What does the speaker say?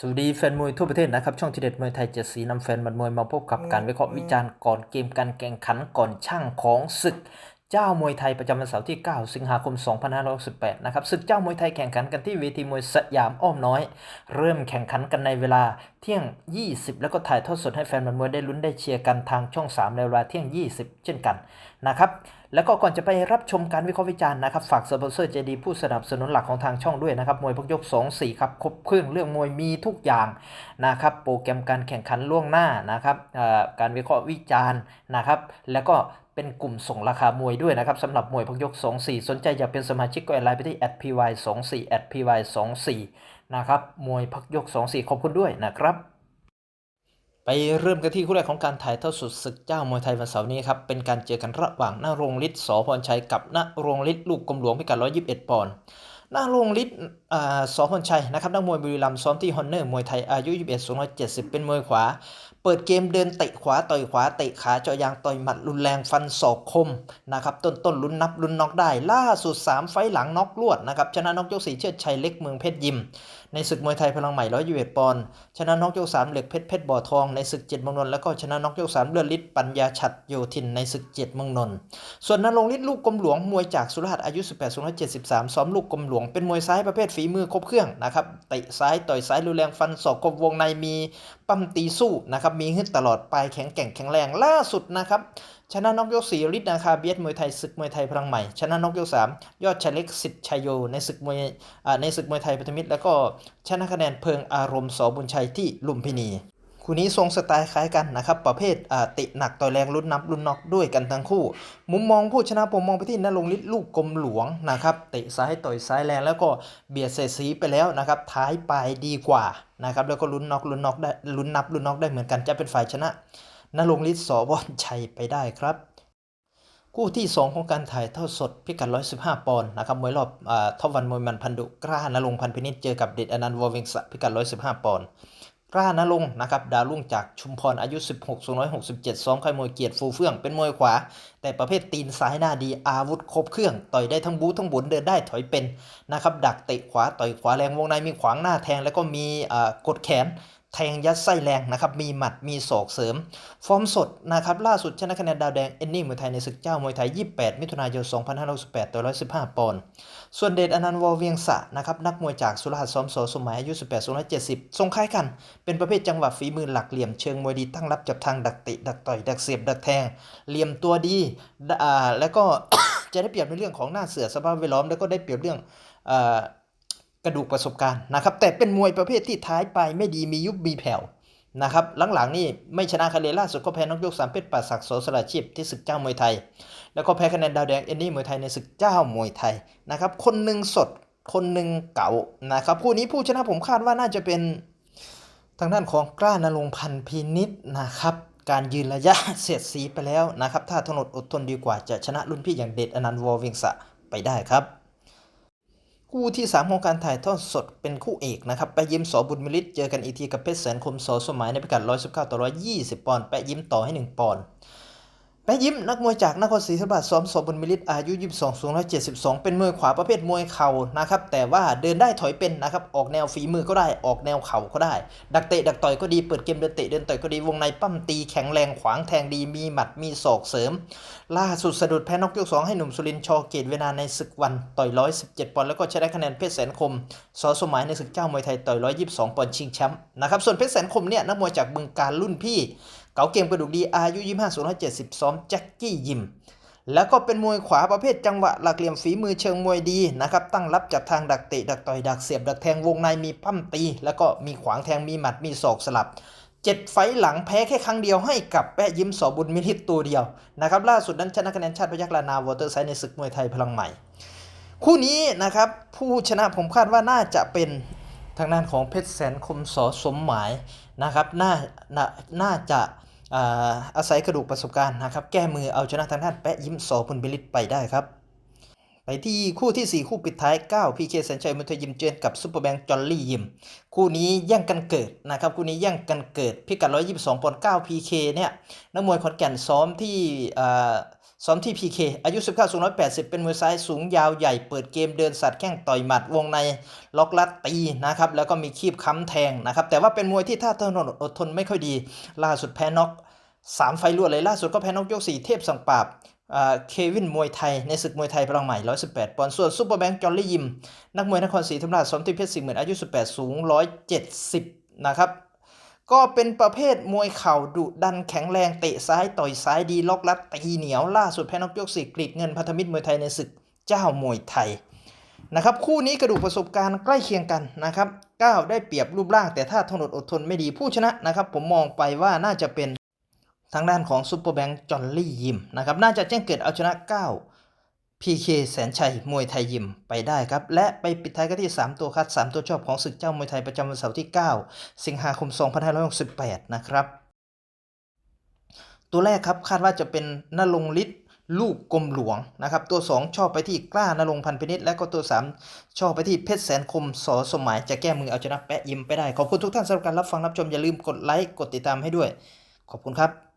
สวัสดีแฟนมวยทั่วประเทศนะครับ ช่องทีเด็ดมวยไทยเจ็ดสีนำแฟนบันมวยมาพบกับการวิเคราะห์วิจารณ์ก่อนเกมการแข่งขันก่อนช่างของศึกเจ้ามวยไทยประจำวันเสาร์ที่ 9 สิงหาคม 2568 นะครับศึกเจ้ามวยไทยแข่งขันกันที่เวทีมวยสยามอ้อมน้อย เริ่มแข่งขันกันในเวลาเที่ยง 20 แล้วก็ถ่ายทอดสดให้แฟนบันมวยได้ลุ้นได้เชียร์กันทางช่อง 3 ในเวลาเที่ยง 20 เช่นกันนะครับแล้วก็ก่อนจะไปรับชมการวิเคราะห์วิจารณ์นะครับฝากสปอนเซอร์ใจดีผู้สนับสนุนหลักของทางช่องด้วยนะครับมวยพกยก 2 4 ครับครบเครื่องเรื่องมวยมีทุกอย่างนะครับโปรแกรมการแข่งขันล่วงหน้านะครับการวิเคราะห์วิจารณ์นะครับแล้วก็เป็นกลุ่มส่งราคามวยด้วยนะครับสำหรับมวยพกยก 24 สนใจอยากเป็นสมาชิกก็แอดไลน์ไปที่ @py 2 4 @py 2 4 นะครับมวยพักยก 24 ขอบคุณด้วยนะครับ ไปเริ่มกันที่คู่แรกของการถ่ายทอดสดศึกเจ้ามวยไทยวันเสาร์นี้ครับเป็นการเจอกันระหว่างนารงฤทธิ์สพรชัยกับนารงฤทธิ์ลูกกลมหลวงพิกัด121 ปอนด์นรงฤทธิ์สพรชัยนะครับนักมวยบุรีรัมย์ซ้อมที่ฮอนเนอร์มวยไทยอายุ 21สูง170 เป็นมวยขวา เปิดเกมเดินเตะขวาต่อยขวาเตะขาเจาะยางต่อยหมัดรุนแรงฟันศอกคมนะครับต้นต้นลุ้นนับลุ้นน็อกได้ ล่าสุด 3 ไฟหลังน็อกลวดนะครับชนะน็อกยกสีเชิดชัยเล็กเมืองเพชรยิม ในศึกมวยไทยพลังใหม่ร้อยยูเอปอนด์ชนะน็อกยก3เหล็กเพชรเพชรบ่อทองในศึก7เมืองนนแล้วก็ชนะน็อกยก3เลือดฤทธิ์ปัญญาฉัดโยธินในศึก7เมืองนนส่วนนรงฤทธิ์ลูกกรมหลวงมวยจากสุราษฎร์อายุ 18สูง173ซ้อมลูกกรมหลวงเป็นมวยซ้ายประเภทฝีมือครบเครื่องนะครับเตะซ้ายต่อยซ้ายรุนแรงฟันศอกกบวงในมี ปั้มตีสู้นะครับมีฮึดตลอดไปแข็งแกร่งแข็งแรงล่าสุดนะครับชนะน็อกยก4ฤทธิ์นาคาเบียดมวยไทยศึกมวยไทยพลังใหม่ชนะน็อกยก3ยอดชายเล็กสิทธิ์ชัยโยในศึกมวยในศึกมวยไทยพันธมิตร แล้วก็ชนะคะแนนเพิงอารมณ์สบุญชัยที่ลุมพินีคู่นี้ทรงสไตล์คล้ายกันนะครับประเภทอ่าติหนักต่อยแรงลุ้นนับลุ้นน็อกด้วยกันทั้งคู่ มุมมองผู้ชนะผมมองไปที่นรงฤทธิ์ลูกกรมหลวงนะครับเตะซ้ายต่อยซ้ายแรงแล้วก็เบียดเสียสีไปแล้วนะครับท้ายปลายดีกว่า นะครับแล้วก็ลุ้นน็อกลุ้นน็อกได้ลุ้นนับลุ้นน็อกได้เหมือนกันจะเป็นฝ่ายชนะนรงฤทธิ์สวชัยไปได้ครับคู่ที่ 2 ของการถ่ายทอดสดพิกัด 115 ปอนด์นะครับมวยรอบอ่าท็อปวันมวยมันพันดุกล้านรงพันพินิจเจอกับเดชอนันต์วอเวงสะพิกัด 115 ปอนด์ กล้านรงนะครับดาวรุ่งจากชุมพรอายุ 16สูง167 ซ้อมค่ายมวยเกียรติฟูเฟื่องเป็นมวยขวา แต่ประเภทตีนซ้ายหน้าดีอาวุธครบเครื่อง ต่อยได้ทั้งบูทั้งบุนเดินได้ถอยเป็นนะครับดักเตะขวาต่อยขวาแรงวงในมีขวางหน้าแทงแล้วก็มีกดแขนแทงยัดไส้แรงนะครับ มีหมัด มีศอกเสริม ฟอร์มสดนะครับ ล่าสุดชนะคะแนนดาวแดง เอนนี่มวยไทยในศึกเจ้ามวยไทย 28 มิถุนายน 2568ต่อ115 ปอนด์ ส่วนเดชอนันต์วอเวียงสะนะครับ นักมวยจากสุราษฎร์ซ้อมโสสมัยอายุ 18 270 ทรงคล้ายกัน เป็นประเภทจังหวะฝีมือหลักเหลี่ยมเชิงมวยดีตั้งรับจับทางดักตะดักต่อยดักเสียบดักแทง เหลี่ยมตัวดี อ่า แล้วก็จะได้เปรียบในเรื่องของหน้าเสือสภาพแวดล้อม แล้วก็ได้เปรียบเรื่องอ่า ระดูกประสบการณ์นะครับ แต่เป็นมวยประเภทที่ท้ายไปไม่ดีมียุบมีแผ่วนะครับหลังๆนี่ไม่ชนะคะแนนล่าสุดก็แพ้นกยกสามเพชรป่าศักดิ์โสสละชีพที่ศึกเจ้ามวยไทย แล้วก็แพ้คะแนนดาวแดงเอนนี่มวยไทยในศึกเจ้ามวยไทยนะครับ คนหนึ่งสดคนหนึ่งเก่านะครับคู่นี้ผู้ชนะผมคาดว่าน่าจะเป็นทางด้านของกล้านรงพันธ์พินิษนะครับ การยืนระยะเสียดสีไปแล้วนะครับ ถ้าทนอดอดทนดีกว่าจะชนะรุ่นพี่อย่างเดชอนันต์วอเวิงสะไปได้ครับ คู่ที่ 3 ของการถ่ายทอดสดเป็นคู่เอกนะครับไปยิ้มสอบุญมิลิตเจอกันอีทีกับเพชรแสนคมสอสมัยในพิกัด 119 ต่อ 120 ปอนด์ แปะยิ้มต่อให้ 1 ปอนด์ แปะยิ้มนักมวยจากนครศรีธรรมราชซ้อมสอบุญมิลิตอายุ 22สูง172 เป็นมวยขวาประเภทมวยเข่านะครับแต่ว่าเดินได้ถอยเป็นนะครับออกแนวฝีมือก็ได้ออกแนวเข่าก็ได้ ดักเตะดักต่อยก็ดีเปิดเกมเดินเตะเดินต่อยก็ดีวงในปั้มตีแข็งแรงขวางแทงดีมีหมัดมีศอกเสริม ล่าสุดสะดุดแพ้นกยก2ให้หนุ่มสุรินทร์ชอเกตเวนาในศึกวันต่อย 117 ปอนด์แล้วก็ชนะคะแนนเพชรแสนคมสอสมัยในศึกเจ้ามวยไทยต่อย 122 ปอนด์ชิงแชมป์นะครับส่วนเพชรแสนคมเนี่ยนักมวยจากบึงการรุ่นพี่ เก๋าเกมกระดูกดีอายุ25สูง170ซ้อมแจ็คกี้ยิมแล้วก็เป็นมวยขวาประเภทจังหวะหลักเหลี่ยมฝีมือเชิงมวยดีนะครับตั้งรับจับทางดักเตะดักต่อยดักเสียบดักแทงวงในมีปั้มตี แล้วก็มีขวางแทงมีหมัดมีศอกสลับเจ็ดไฟหลังแพ้แค่ครั้งเดียวให้กับแปะยิ้มสอบุญมิทิตตัวเดียวนะครับล่าสุดนั้นชนะคะแนนชาติพยักลานาวอเตอร์ไซด์ในศึกมวยไทยพลังใหม่ คู่นี้นะครับผู้ชนะผมคาดว่าน่าจะเป็นทางด้านของเพชรแสนคมสอสมหมายนะครับน่าน่าจะ อาศัยกระดูกประสบการณ์นะครับ แก้มือเอาชนะทางด้านแปะยิ้มสอบุญบิลิตไปได้ครับ ไปที่คู่ทีสี่ 4 คู่ปิดท้าย 9 พีเคแสนชัยมุทยิมเจนกับซุปเปอร์แบงค์จอลลี่ยิม คู่นี้แย่งกันเกิดนะครับ คู่นี้แย่งกันเกิดพิกัด 122ปอนด์9 PK เนี่ยนักมวยขอนแก่นซ้อมที่ ซ้อมที่ PK อายุ 19 สูง 180 เป็นมวยซ้ายสูงยาวใหญ่เปิดเกมเดินสัตว์แข้งต่อยหมัดวงในล็อกลัดตีนะครับแล้วก็มีคีบค้ำแทงนะครับแต่ว่าเป็นมวยที่ท่าทางอดทนไม่ค่อยดี ล่าสุดแพ้น็อกสามไฟลวดเลยล่าสุดก็แพ้น็อกยก 4 เทพสังปราบเควินมวยไทย ในศึกมวยไทยพลังใหม่ 118 ปอนด์ ส่วนซูเปอร์แบงค์จอลลี่ยิม นักมวยนครศรีธรรมราชซ้อมที่เพชรสี่หมื่นอายุ 18 สูง 170 นะครับ ก็เป็นประเภทมวยเข่าดุดันแข็งแรงเตะซ้ายต่อยซ้ายดีล็อกลัดตีเหนียวล่าสุดแพ้นกยกสี่กรีดเงินพันธมิตรมวยไทยในศึกเจ้ามวยไทยนะครับคู่นี้กระดูกประสบการณ์ใกล้เคียงกันนะครับก้าวได้เปรียบรูปร่างแต่ถ้าทนอดอดทนไม่ดีผู้ชนะนะครับผมมองไปว่าน่าจะเป็นทางด้านของซูเปอร์แบงค์จอลลี่ยิมนะครับน่าจะแจ้งเกิดเอาชนะ9 PK แสนชัยมวยไทยยิมไปได้ครับ และไปปิดท้ายกันที่ 3 ตัวคัด 3 ตัวชอบของศึกเจ้ามวยไทยประจำวันเสาร์ที่ 9 สิงหาคม 2568 นะครับ ตัวแรกครับคาดว่าจะเป็นนรงฤทธิ์ลูกกรมหลวงนะครับ ตัว 2 ชอบไปที่กล้านรงพันพินิษและก็ตัว 3 ชอบไปที่เพชรแสนคมสอสมหมายจะแก้มือเอาชนะแปะยิมไปได้ ขอบคุณทุกท่านสำหรับการรับฟังรับชมอย่าลืมกดไลค์กดติดตามให้ด้วย ขอบคุณครับ